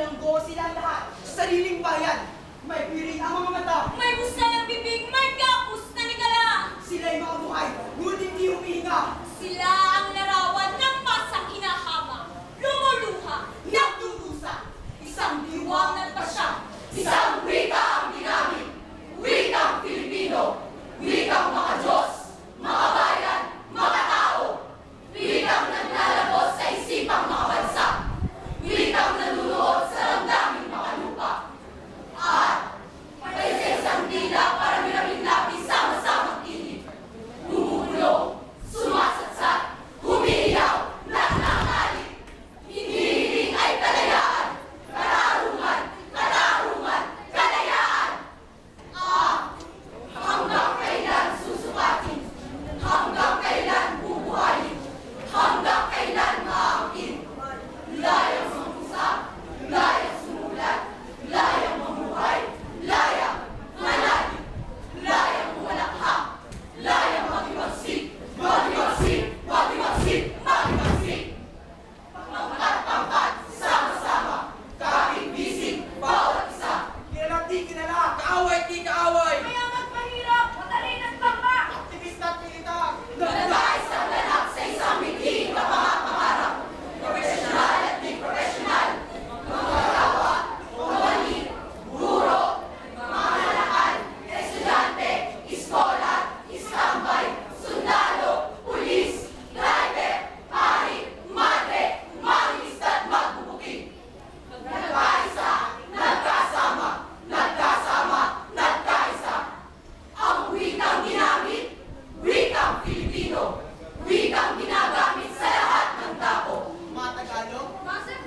bilanggo silang lahat sa sariling bayan. May piring ang mga mata. May busa ng bibig, may kapus na nikala. Sila'y mga buhay, ngunit hindi humihinga. Sila Wasn't